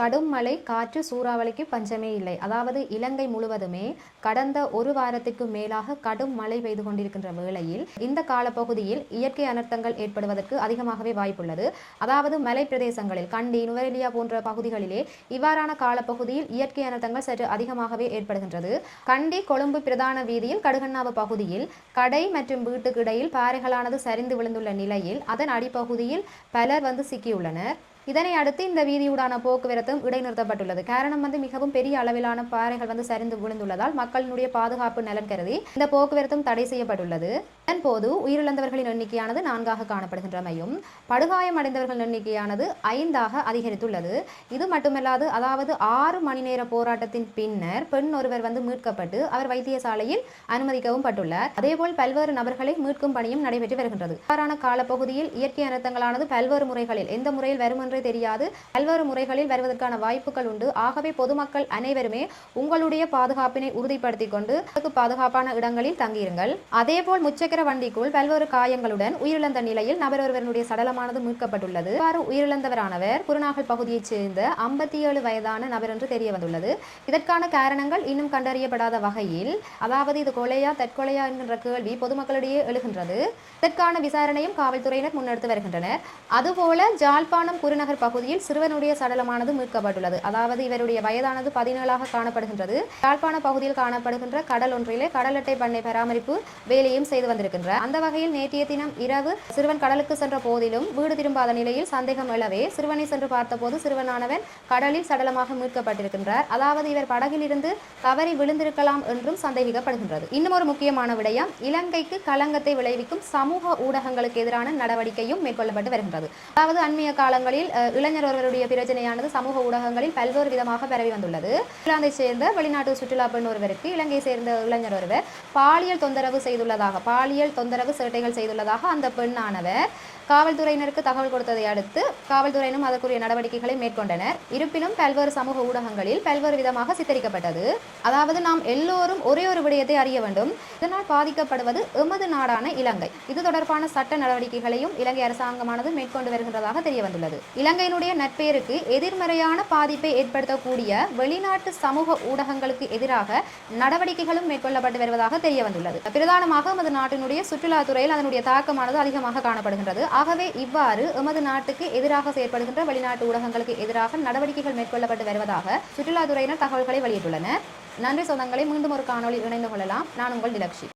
கடும் மழை காற்று சூறாவளிக்கு பஞ்சமே இல்லை. அதாவது இலங்கை முழுவதுமே கடந்த ஒரு வாரத்திற்கு மேலாக கடும் மழை பெய்து கொண்டிருக்கின்ற வேளையில் இந்த காலப்பகுதியில் இயற்கை அனர்த்தங்கள் ஏற்படுவதற்கு அதிகமாகவே வாய்ப்புள்ளது. அதாவது மலை பிரதேசங்களில் கண்டி நுவரெலியா போன்ற பகுதிகளிலே இவ்வாறான காலப்பகுதியில் இயற்கை அனர்த்தங்கள் சற்று அதிகமாகவே ஏற்படுகின்றது. கண்டி கொழும்பு பிரதான வீதியில் கடுகண்ணாவு பகுதியில் கடை மற்றும் வீட்டுக்கு இடையில் பாறைகளானது சரிந்து விழுந்துள்ள நிலையில் அதன் அடிப்பகுதியில் பலர் வந்து சிக்கியுள்ளனர். இதனை அடுத்து இந்த வீதியூடான போக்குவரத்தும் இடைநிறுத்தப்பட்டுள்ளது. காரணம் வந்து மிகவும் பெரிய அளவிலான பாறைகள் வந்து சரிந்து விழுந்துள்ளதால் மக்களினுடைய பாதுகாப்பு நலன் கருதி இந்த போக்குவரத்தும் தடை செய்யப்பட்டுள்ளது. இதன் போது உயிரிழந்தவர்களின் எண்ணிக்கையானது நான்காக காணப்படுகின்றமையும் படுகாயம் அடைந்தவர்களின் எண்ணிக்கையானது ஐந்தாக அதிகரித்துள்ளது. இது மட்டுமல்லாது அதாவது ஆறு மணி நேர போராட்டத்தின் பின்னர் பெண் ஒருவர் வந்து மீட்கப்பட்டு அவர் வைத்தியசாலையில் அனுமதிக்கவும் பட்டுள்ளார். அதேபோல் பல்வேறு நபர்களை மீட்கும் பணியும் நடைபெற்று வருகின்றது. இவ்வாறான காலப்பகுதியில் இயற்கை அனர்த்தங்களானது பல்வேறு முறைகளில் எந்த முறையில் வரும் என்று தெரியாது. பல்வேறு முறைகளில் வருவதற்கான வாய்ப்புகள் உண்டு. ஆகவே பொதுமக்கள் அனைவருமே உங்களுடைய பாதுகாப்பினை உறுதிப்படுத்திக் கொண்டு பாதுகாப்பான இடங்களில் தங்கியிருங்கள். அதேபோல் முச்சக்கர வண்டிக்குள் பல்வேறு காயங்களுடன் உயிரிழந்த நிலையில் நபர் ஒருவருடைய சடலமானது மீட்கப்பட்டுள்ளது. இவ்வாறு உயிரிழந்தவரானவர் குருநாகல் பகுதியைச் சேர்ந்த ஐம்பத்தி ஏழு வயதான நபர் என்று தெரிய வந்துள்ளது இதற்கான காரணங்கள் இன்னும் கண்டறியப்படாத வகையில் அதாவது இது கொலையா தற்கொலையா என்கின்ற கேள்வி பொதுமக்களிடையே எழுகின்றது. இதற்கான விசாரணையும் காவல்துறையினர் முன்னெடுத்து வருகின்றனர். அதுபோல ஜாழ்ப்பாணம் குருநகர் பகுதியில் சிறுவனுடைய சடலமானது மீட்கப்பட்டுள்ளது. அதாவது இவருடைய வயதானது பதினேழாக காணப்படுகின்றது. யாழ்ப்பாண பகுதியில் காணப்படுகின்ற கடல் ஒன்றிலே கடல் அட்டை பண்ணை பராமரிப்பு வேலையும் செய்து வந்திருக்கின்ற அந்த வகையில் நேற்றைய தினம் இரவு சிறுவன் கடலுக்கு சென்ற போதிலும் வீடு திரும்பாத நிலையில் சந்தேகம் எழவே சிறுவனை சென்று பார்த்தபோது சிறுவனானவன் கடலில் சடலமாக மீட்கப்பட்டிருக்கின்றார். அதாவது இவர் படகில் இருந்து தவறி விழுந்திருக்கலாம் என்றும் சந்தேகிக்கப்படுகின்றது. இன்னும் ஒரு முக்கியமான விடயம் இலங்கைக்கு களங்கத்தை விளைவிக்கும் சமூக ஊடகங்களுக்கு எதிரான நடவடிக்கையும் மேற்கொள்ளப்பட்டு வருகின்றது. அதாவது அண்மைய காலங்களில் இளைஞர் ஒருவருடைய பிரச்சனையானது சமூக ஊடகங்களில் பல்வேறு விதமாக பரவி வந்துள்ளது. இங்கிலாந்தை சேர்ந்த வெளிநாட்டு சுற்றுலா பெண் ஒருவருக்கு இலங்கையை சேர்ந்த இளைஞர் ஒருவர் பாலியல் தொந்தரவு செய்துள்ளதாக பாலியல் தொந்தரவு சேட்டைகள் செய்துள்ளதாக அந்த பெண்ணானவர் காவல்துறையினருக்கு தகவல் கொடுத்ததை அடுத்து காவல்துறையினும் அதற்குரிய நடவடிக்கைகளை மேற்கொண்டனர். இருப்பினும் பல்வேறு சமூக ஊடகங்களில் பல்வேறு விதமாக சித்தரிக்கப்பட்டது. அதாவது நாம் எல்லோரும் ஒரே ஒரு விடயத்தை அறிய வேண்டும். இதனால் பாதிக்கப்படுவது எமது நாடான இலங்கை. இது தொடர்பான சட்ட நடவடிக்கைகளையும் இலங்கை அரசாங்கமானது மேற்கொண்டு வருகின்றதாக தெரிய வந்துள்ளது இலங்கையினுடைய நட்பெயருக்கு எதிர்மறையான பாதிப்பை ஏற்படுத்தக்கூடிய வெளிநாட்டு சமூக ஊடகங்களுக்கு எதிராக நடவடிக்கைகளும் மேற்கொள்ளப்பட்டு வருவதாக தெரிய வந்துள்ளது பிரதானமாக எமது நாட்டினுடைய சுற்றுலாத்துறையில் அதனுடைய தாக்கமானது அதிகமாக காணப்படுகின்றது. ஆகவே இவ்வாறு எமது நாட்டுக்கு எதிராக செயற்படுகின்ற வெளிநாட்டு ஊடகங்களுக்கு எதிராக நடவடிக்கைகள் மேற்கொள்ளப்பட்டு வருவதாக சுற்றுலாத்துறையினர் தகவல்களை வெளியிட்டுள்ளனர். நன்றி சொந்தங்களை மீண்டும் ஒரு காணொளி இணைந்து கொள்ளலாம். நான் உங்கள் நிலக்ஷி.